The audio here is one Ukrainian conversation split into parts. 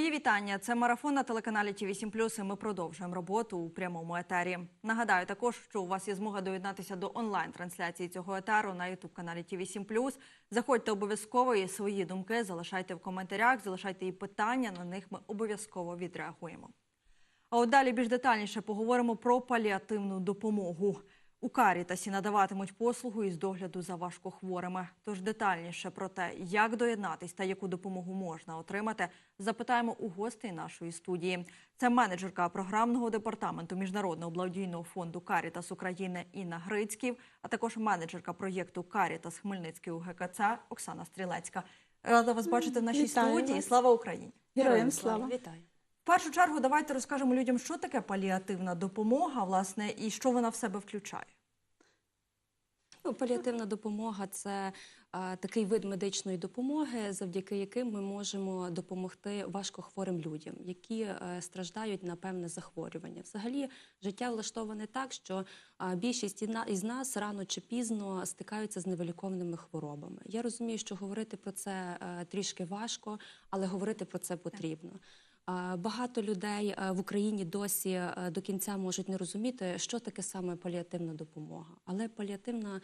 Мої вітання. Це марафон на телеканалі ТІВІ 7 і Ми продовжуємо роботу у прямому етері. Нагадаю також, що у вас є змога доєднатися до онлайн-трансляції цього етеру на ютуб каналі ТІВІ 7 Заходьте обов'язково і свої думки залишайте в коментарях, залишайте і питання. На них ми обов'язково відреагуємо. А от далі більш детальніше поговоримо про паліативну допомогу. У Карітасі надаватимуть послугу із догляду за важкохворими. Тож детальніше про те, як доєднатись та яку допомогу можна отримати, запитаємо у гостей нашої студії. Це менеджерка програмного департаменту міжнародного благодійного фонду Карітас України Інна Грицьків, а також менеджерка проєкту Карітас Хмельницький УГКЦ Оксана Стрілецька. Рада вас бачити в нашій Вітаю студії. вас. Слава Україні! Героям слава. Вітаю. В першу чергу давайте розкажемо людям, що таке паліативна допомога, власне, і що вона в себе включає. Ну, паліативна допомога це а, такий вид медичної допомоги, завдяки яким ми можемо допомогти важкохворим людям, які е, страждають на певне захворювання. Взагалі, життя влаштоване так, що а, більшість із нас рано чи пізно стикаються з невиліковними хворобами. Я розумію, що говорити про це е, трішки важко, але говорити про це потрібно. А, Багато людей е, в Україні досі е, до кінця можуть не розуміти, що таке саме паліативна допомога. Але паліативна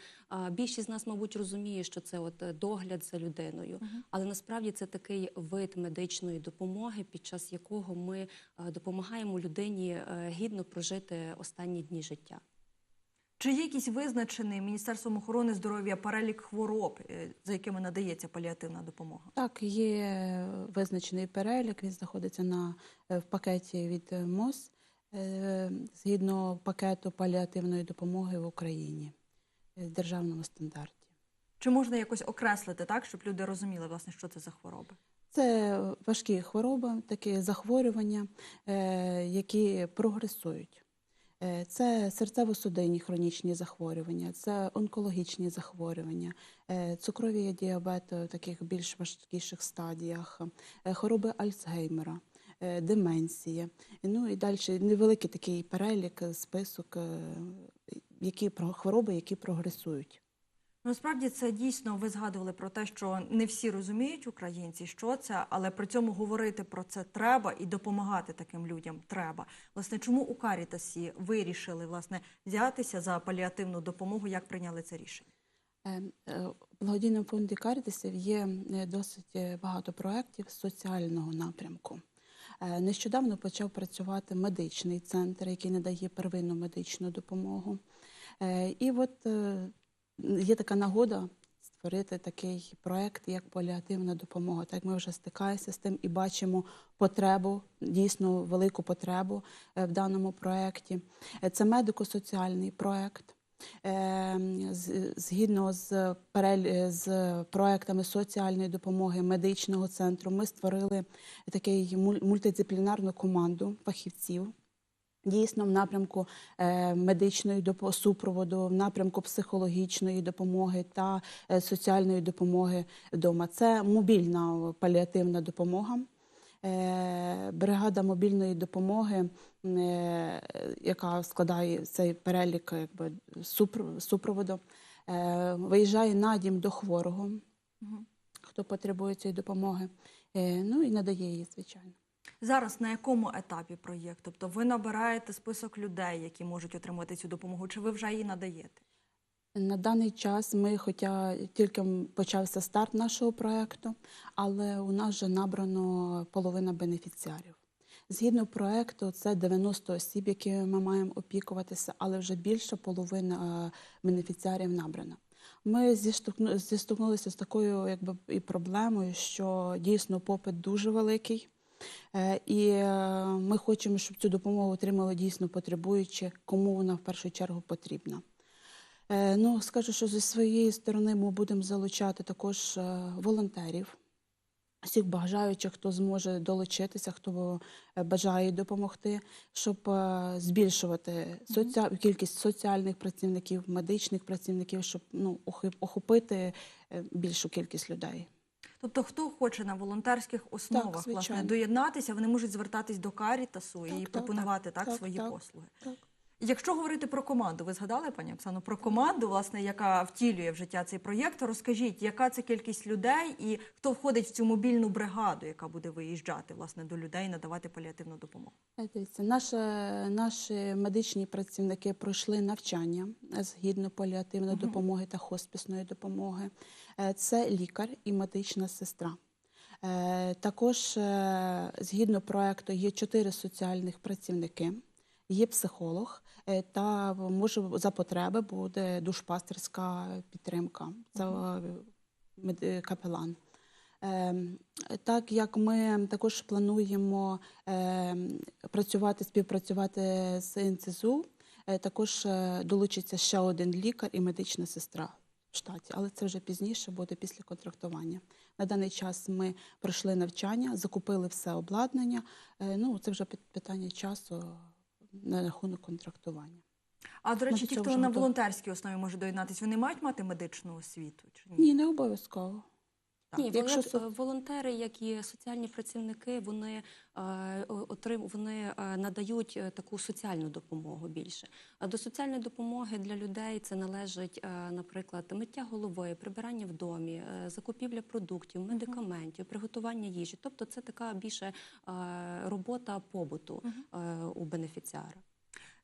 більшість з нас, мабуть, розуміє, що це от е, догляд за людиною. Але насправді це такий вид медичної допомоги, під час якого ми е, допомагаємо людині е, гідно прожити останні дні життя. Чи є якийсь визначений Міністерством охорони здоров'я перелік хвороб, е, за якими надається паліативна допомога? Так, є визначений перелік, він знаходиться на, е, в пакеті від МОЗ е, згідно пакету паліативної допомоги в Україні в державному стандарті. Чи можна якось окреслити так, щоб люди розуміли, власне, що це за хвороби? Це важкі хвороби, такі захворювання, які прогресують. Е, Це серцево-судинні хронічні захворювання, це онкологічні захворювання, цукрові діабети діабет в таких більш важкіших стадіях, е, хвороби Альцгеймера, е, деменція. Ну і далі невеликий такий перелік, е, список, е, які хвороби, які прогресують. Насправді це дійсно ви згадували про те, що не всі розуміють українці, що це, але при цьому говорити про це треба і допомагати таким людям треба. Власне, чому у Карітасі вирішили власне взятися за паліативну допомогу? Як прийняли це рішення? Е, е, благодійному фонді Карітасів є е, досить е, багато проєктів соціального напрямку. Нещодавно почав працювати медичний центр, який надає первинну медичну допомогу. І от є така нагода створити такий проєкт, як паліативна допомога. Так ми вже стикаємося з тим і бачимо потребу, дійсно велику потребу е, в даному проєкті. Е, Це медико-соціальний проєкт. Е, Згідно з, перель... з проектами соціальної допомоги медичного центру, ми створили такий муль- мультидисциплінарну команду фахівців. Дійсно, в напрямку е, медичної супроводу, в напрямку психологічної допомоги та е, соціальної допомоги вдома. Це мобільна паліативна допомога. Е, Бригада мобільної допомоги, яка складає цей перелік якби, супроводу, виїжджає на дім до хворого, хто потребує цієї допомоги, ну і надає її, звичайно. Зараз на якому етапі проєкт? Тобто ви набираєте список людей, які можуть отримати цю допомогу, чи ви вже її надаєте? На даний час ми, хоча тільки почався старт нашого проекту, але у нас вже набрано половина бенефіціарів. Згідно проекту, це 90 осіб, які ми маємо опікуватися, але вже більша половина е, бенефіціарів набрана. Ми зіштовхнулися з такою якби, і проблемою, що дійсно попит дуже великий. Е, І е, ми хочемо, щоб цю допомогу отримали дійсно потребуючі, кому вона в першу чергу потрібна. Е, Ну, скажу, що зі своєї сторони ми будемо залучати також волонтерів, всіх бажаючих, хто зможе долучитися, хто бажає допомогти, щоб збільшувати соці... кількість соціальних працівників, медичних працівників, щоб ну, охопити більшу кількість людей. Тобто, хто хоче на волонтерських основах власне доєднатися, вони можуть звертатись до Карітасу Так, і так, пропонувати так, так, свої так. послуги. Так. Якщо говорити про команду, ви згадали, пані Оксано, про команду, власне, яка втілює в життя цей проєкт. Розкажіть, яка це кількість людей і хто входить в цю мобільну бригаду, яка буде виїжджати власне до людей, надавати паліативну допомогу? Дивіться, наші, наші медичні працівники пройшли навчання згідно паліативної допомоги та хоспісної допомоги. Е, Це лікар і медична сестра. Е, Також е, згідно проекту є чотири соціальних працівники, є психолог е, та може за потреби буде душпастерська підтримка. Це капелан. Ем, Так як ми також плануємо ем, працювати, співпрацювати з НЦЗУ, е, також е, долучиться ще один лікар і медична сестра в штаті, але це вже пізніше буде після контрактування. На даний час ми пройшли навчання, закупили все обладнання. Ну, це вже пит- питання часу на рахунок контрактування. А до речі, ті, хто на волонтерській основі може доєднатися, вони мають мати медичну освіту чи ні? Ні, не обов'язково. Ні, Якщо волонтери, як і соціальні працівники, вони е, отрим, вони е, надають е, таку соціальну допомогу більше. А до соціальної допомоги для людей це належить, е, наприклад, миття голови, прибирання в домі, е, закупівля продуктів, медикаментів, приготування їжі. Тобто, це така більше е, робота побуту е, у бенефіціара.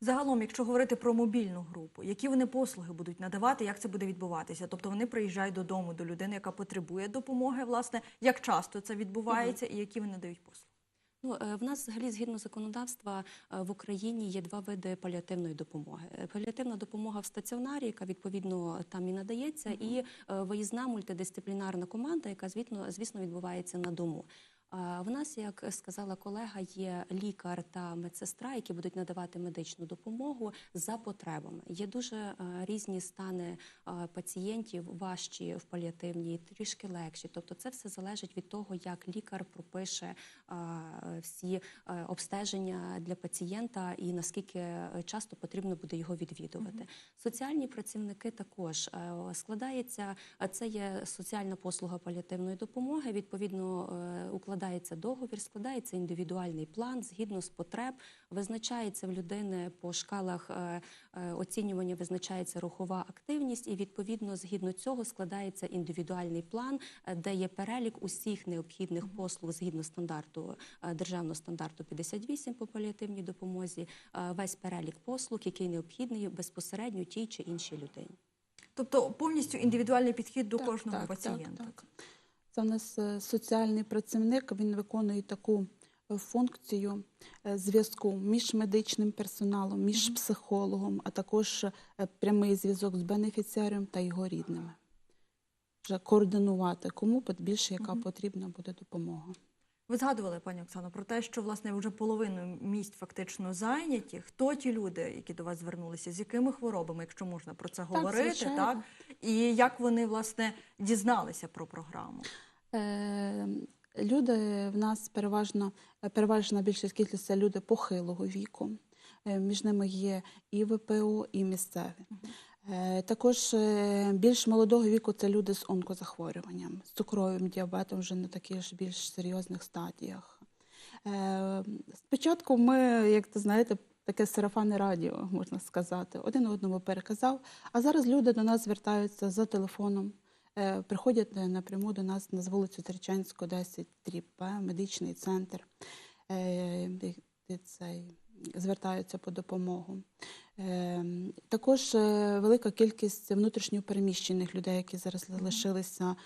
Загалом, якщо говорити про мобільну групу, які вони послуги будуть надавати, як це буде відбуватися? Тобто вони приїжджають додому до людини, яка потребує допомоги, власне, як часто це відбувається, і які вони надають послуги? Ну, е, в нас взагалі згідно законодавства е, в Україні є два види паліативної допомоги. Е, Паліативна допомога в стаціонарі, яка відповідно там і надається, і е, виїзна мультидисциплінарна команда, яка звісно, звісно відбувається на дому. В нас, як сказала колега, є лікар та медсестра, які будуть надавати медичну допомогу за потребами. Є дуже е, різні стани е, пацієнтів, важчі в паліативній, трішки легші. Тобто, це все залежить від того, як лікар пропише е, всі обстеження для пацієнта і наскільки часто потрібно буде його відвідувати. Соціальні працівники також складається. Це є соціальна послуга паліативної допомоги. Відповідно, е, укладається договір, складається індивідуальний план згідно з потреб. Визначається в людини по шкалах е, е, оцінювання, визначається рухова активність, і відповідно згідно цього складається індивідуальний план, е, де є перелік усіх необхідних послуг згідно стандарту державного стандарту 58 по паліативній допомозі. Весь перелік послуг, який необхідний безпосередньо тій чи іншій людині. Тобто повністю індивідуальний підхід до Так, кожного так, пацієнта. Так, так. Це в нас е, соціальний працівник, він виконує таку е, функцію е, зв'язку між медичним персоналом, між психологом, а також прямий зв'язок з бенефіціарем та його рідними. Вже координувати, кому більше яка потрібна буде допомога. Ви згадували, пані Оксано, про те, що власне вже половину місць фактично зайняті. Хто ті люди, які до вас звернулися, з якими хворобами, якщо можна про це говорити, звичайно. так і як вони власне дізналися про програму? Е, Люди в нас переважно переважна більшість кількість це люди похилого віку. Е, Між ними є і ВПО, і місцеві. Е, Також е, більш молодого віку це люди з онкозахворюванням, з цукровим діабетом вже на таких ж більш серйозних стадіях. Спочатку ми, як то знаєте, таке сарафанне радіо, можна сказати, один одному переказав. А зараз люди до нас звертаються за телефоном, е, приходять е, напряму до нас на вулицю Тричанську, 10 дріб П, медичний центр. е, цей, звертаються по допомогу. Також велика кількість внутрішньопереміщених людей, які зараз залишилися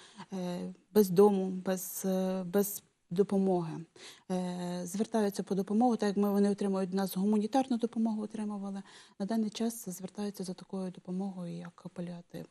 без дому, без, без допомоги. Е, Звертаються по допомогу, так як ми вони отримують від нас гуманітарну допомогу, отримували. На даний час звертаються за такою допомогою, як паліатив.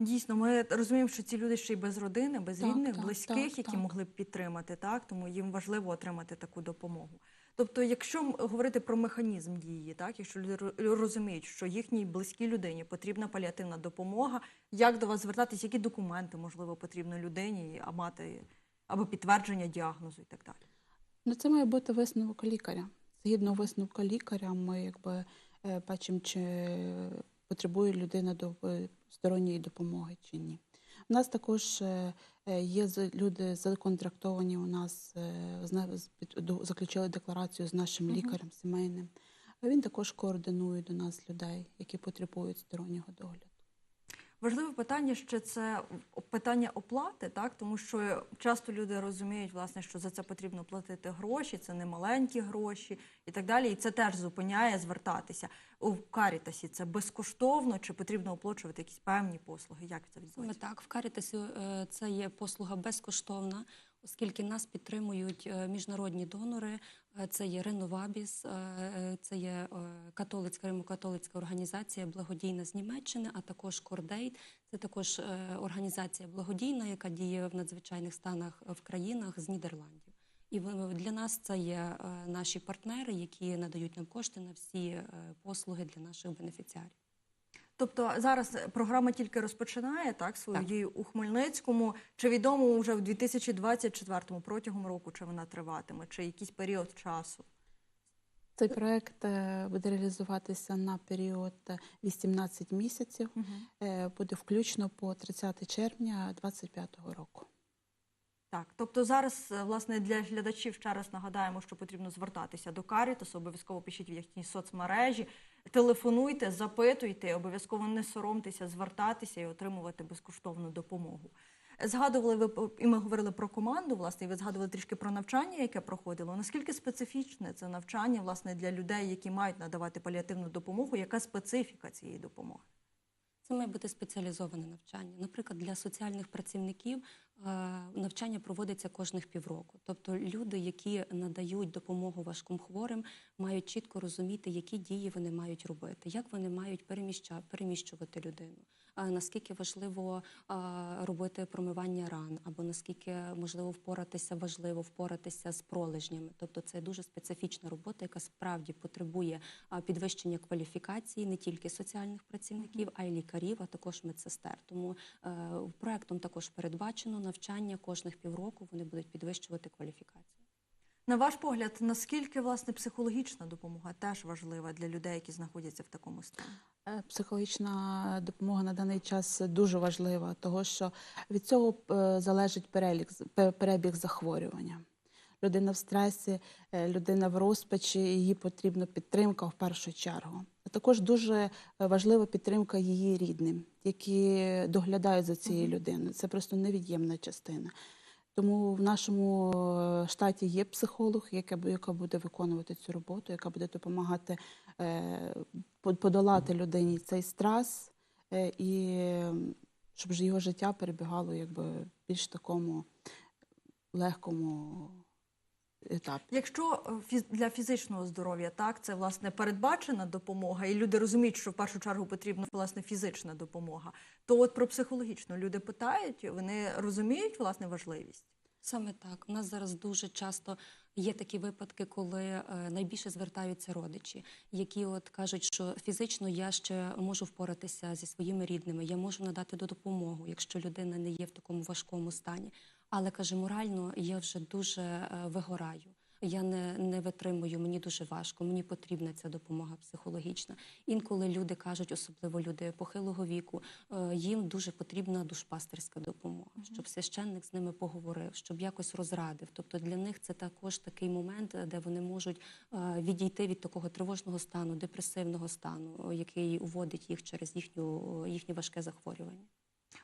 Дійсно, ми розуміємо, що ці люди ще й без родини, без Так, рідних, так, близьких, так, які так. могли б підтримати, так тому їм важливо отримати таку допомогу. Тобто, якщо говорити про механізм дії, так якщо люди ро- розуміють, що їхній близькій людині потрібна паліативна допомога, як до вас звертатись, які документи можливо потрібно людині, а мати або підтвердження діагнозу і так далі. Ну, це має бути висновок лікаря. Згідно висновку лікаря, ми якби е, бачимо, чи потребує людина до е, сторонньої допомоги чи ні. У нас також е, є люди законтрактовані. У нас заключили декларацію з нашим лікарем сімейним. Він також координує до нас людей, які потребують стороннього догляду. Важливе питання ще це питання оплати, так тому що часто люди розуміють, власне, що за це потрібно платити гроші, це не маленькі гроші і так далі. І це теж зупиняє звертатися у Карітасі. Це безкоштовно чи потрібно оплачувати якісь певні послуги? Як це відбувається? так, в Карітасі е, це є послуга безкоштовна, оскільки нас підтримують е, міжнародні донори. Е, Це є Реновабіс, е, е, це є католицька римокатолицька організація благодійна з Німеччини, а також Кордейт. Це також організація благодійна, яка діє в надзвичайних станах в країнах з Нідерландів. І для нас це є наші партнери, які надають нам кошти на всі послуги для наших бенефіціарів. Тобто зараз програма тільки розпочинає так свою Так. дію у Хмельницькому. Чи відомо вже в 2024 протягом року, чи вона триватиме, чи якийсь період часу? Цей проект е, буде реалізуватися на період е, 18 місяців. Е, Буде включно по 30 червня 2025 року. Так, тобто зараз, е, власне, для глядачів ще раз нагадаємо, що потрібно звертатися до Карітасу, обов'язково пишіть в їхні соцмережі, телефонуйте, запитуйте, обов'язково не соромтеся, звертатися і отримувати безкоштовну допомогу. Згадували ви і ми говорили про команду, власне, і ви згадували трішки про навчання, яке проходило. Наскільки специфічне це навчання, власне, для людей, які мають надавати паліативну допомогу? Яка специфіка цієї допомоги? Це має бути спеціалізоване навчання. Наприклад, для соціальних працівників навчання проводиться кожних півроку. Тобто люди, які надають допомогу важким хворим, мають чітко розуміти, які дії вони мають робити, як вони мають переміщувати людину. Наскільки важливо е, робити промивання ран, або наскільки можливо впоратися, важливо впоратися з пролежнями. Тобто це дуже специфічна робота, яка справді потребує підвищення кваліфікації не тільки соціальних працівників, а й лікарів, а також медсестер. Тому е, проектом також передбачено навчання кожних півроку. Вони будуть підвищувати кваліфікацію. На ваш погляд, наскільки власне психологічна допомога теж важлива для людей, які знаходяться в такому стані? Е, Психологічна допомога на даний час дуже важлива, тому що від цього е, залежить перелік, пе- перебіг захворювання. Людина в стресі, е, людина в розпачі, їй потрібна підтримка в першу чергу. А також дуже е, важлива підтримка її рідним, які доглядають за цією людиною. Це просто невід'ємна частина. Тому в нашому е, штаті є психолог, яка, буде виконувати цю роботу, яка буде допомагати подолати людині цей стрес, і щоб його життя перебігало якби в більш такому легкому етапі. Якщо е, фіз- для фізичного здоров'я так це власне передбачена допомога, і люди розуміють, що в першу чергу потрібна власне фізична допомога, то от про психологічну люди питають, вони розуміють власне важливість. Саме так. У нас зараз дуже часто є такі випадки, коли е, найбільше звертаються родичі, які от кажуть, що фізично я ще можу впоратися зі своїми рідними, я можу надати до допомогу, якщо людина не є в такому важкому стані. Але каже, морально я вже дуже е, вигораю. Я не, не витримую, мені дуже важко, мені потрібна ця допомога психологічна. Інколи люди кажуть, особливо люди похилого віку, е, їм дуже потрібна душпастерська допомога, щоб священник з ними поговорив, щоб якось розрадив. Тобто для них це також такий момент, е, де вони можуть відійти від такого тривожного стану, депресивного стану, який уводить їх через їхню, їхнє важке захворювання.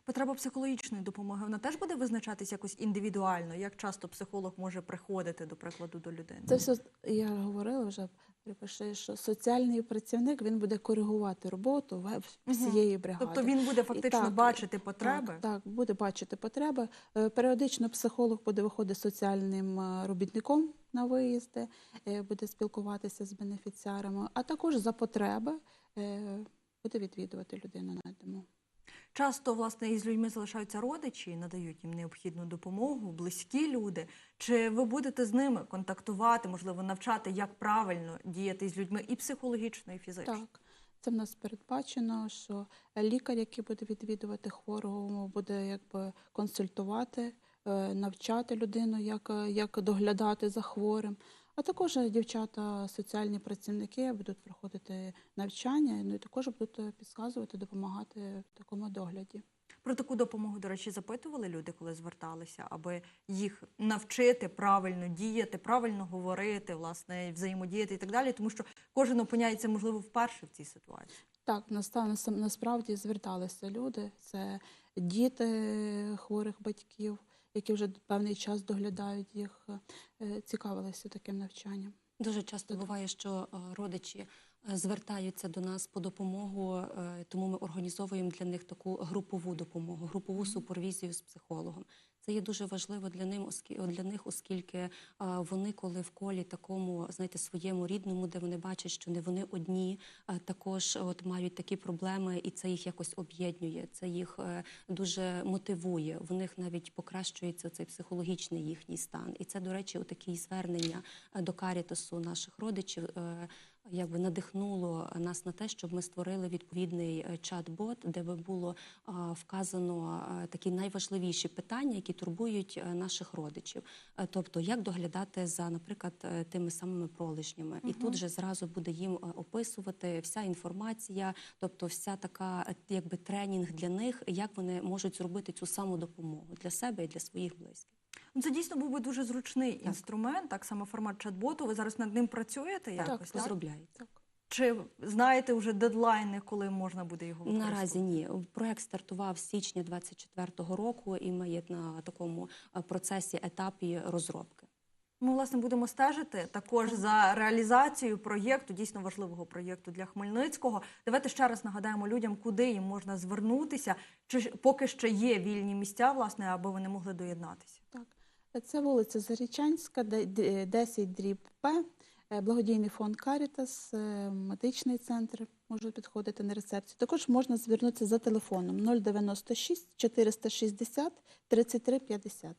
Потреба психологічної допомоги вона теж буде визначатись якось індивідуально. Як часто психолог може приходити, до прикладу, до людини? Це все я говорила вже. Припиши, що соціальний працівник він буде коригувати роботу всієї бригади. Тобто він буде фактично так, бачити потреби. Так, так, буде бачити потреби. Е, Періодично психолог буде виходити соціальним е, робітником на виїзди, е, буде спілкуватися з бенефіціарами, а також за потреби буде відвідувати людину на дому. Часто власне із людьми залишаються родичі надають їм необхідну допомогу, близькі люди. Чи ви будете з ними контактувати, можливо, навчати, як правильно діяти з людьми і психологічно, і фізично? Так, це в нас передбачено, що лікар, який буде відвідувати хворого, буде якби консультувати, е, навчати людину, як, як доглядати за хворим. А також дівчата, соціальні працівники будуть проходити навчання, ну і також будуть е, підказувати, допомагати в такому догляді. Про таку допомогу, до речі, запитували люди, коли зверталися, аби їх навчити правильно діяти, правильно говорити, власне, взаємодіяти і так далі, тому що кожен опиняється, можливо, вперше в цій ситуації. Так, насправді зверталися люди. Це діти хворих батьків, які вже певний час доглядають їх, е, цікавилися таким навчанням. Дуже часто буває, що е, родичі звертаються до нас по допомогу, е, тому ми організовуємо для них таку групову допомогу, групову супервізію з психологом. Це є дуже важливо для ним, для них, оскільки е, вони, коли в колі такому, знаєте, своєму рідному, де вони бачать, що не вони одні, е, також от мають такі проблеми, і це їх якось об'єднує. Це їх дуже мотивує. В них навіть покращується цей психологічний їхній стан. І це, до речі, у такі звернення до Карітасу наших родичів. Е, Якби надихнуло нас на те, щоб ми створили відповідний е, чат-бот, де би було вказано такі найважливіші питання, які турбують е, наших родичів. Е, Тобто, як доглядати за, наприклад, е, тими самими пролежнями, і тут же зразу буде їм е, описувати вся інформація, тобто вся така, е, якби тренінг для них, як вони можуть зробити цю саму допомогу для себе і для своїх близьких. Ну, це дійсно був би дуже зручний інструмент, так само формат чат-боту. Ви зараз над ним працюєте якось, так? розробляють. Так. Чи знаєте вже дедлайни, коли можна буде його використовувати? Наразі ні. Проект стартував з січня 24-го року, і ми є на такому е, процесі етапі розробки. Ми власне будемо стежити також за реалізацією проєкту, дійсно важливого проєкту для Хмельницького. Давайте ще раз нагадаємо людям, куди їм можна звернутися, чи ж поки ще є вільні місця, власне, аби вони могли доєднатися. Так. Це вулиця Зарічанська, де- де- 10 дріб П, е, благодійний фонд Карітас, е, медичний центр може підходити на рецепцію. Також можна звернутися за телефоном 096 460 33 50.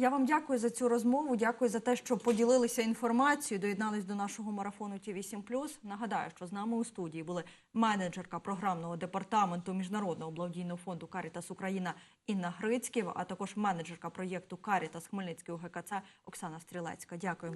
Я вам дякую за цю розмову. Дякую за те, що поділилися інформацією, доєднались до нашого марафону Ті 8 Нагадаю, що з нами у студії були менеджерка програмного департаменту міжнародного благодійного фонду Карітас Україна Інна Грицьків, а також менеджерка проєкту Карітас Хмельницький УГКЦ Оксана Стрілецька. Дякую.